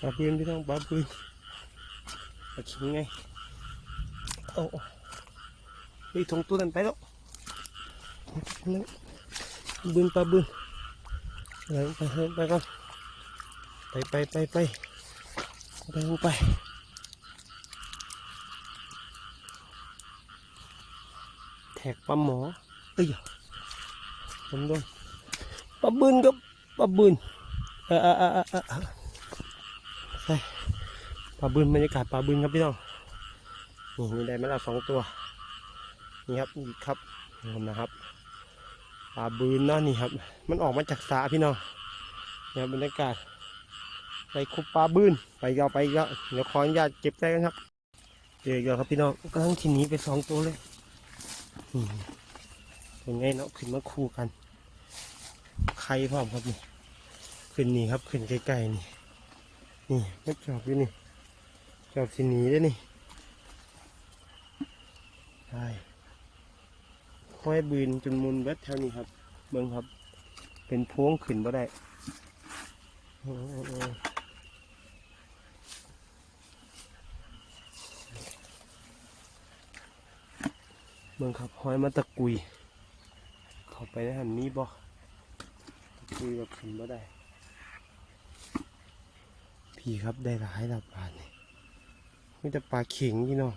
ปลาปืนพี่น้องปลาปืนปลาขิงไงโอ้โอ้เฮ้ยทงตัวนั้นไปแล้วบืนปลาบืนไปไปไปไปก่อนไปไปไปไปไปลงไปแท็กปลาหมอเอ้ยผมโดนปลาบืนกับปลาบืนเออเออเออเออ ปลาบึนบรรยากาศปลาบึนครับพี่น้องนี่มีได้มาแล้วสองตัว นี่ครับนี่ครับนี่นะครับปลาบึนเนาะนี่ครับ มันออกมาจากสาพี่น้องเนี่ยบรรยากาศไปคุบปลาบึนไปยาไปยาเดี๋ยวขออนุญาตเก็บได้กันครับเจออีกแล้วครับพี่น้องกำลังทีนี้ไปสองตัวเลยเป็นไงเนาะขึ้นมาคู่กัน ใครพร้อมครับนี่ขึ้นนี่ครับขึ้นใกล้ๆนี่ นี่ไม่จอบอยู่นี่จอบสีหนีด้วยนี่ใช่ค่อยบืนจนมุนเวทแถวนี้ครับ เบิ่งครับ เป็นพวงขึ้นบ่ได้โอ้โอ้เบิ่งครับห้อยมาตะกุย เข้าไปในหันนี้บ่ตะกุยแบบขึ้นบ่ได้ พี่ครับได้หลายหลับปลาเนี่ยมีแต่ปลาเข็งพี่น้อง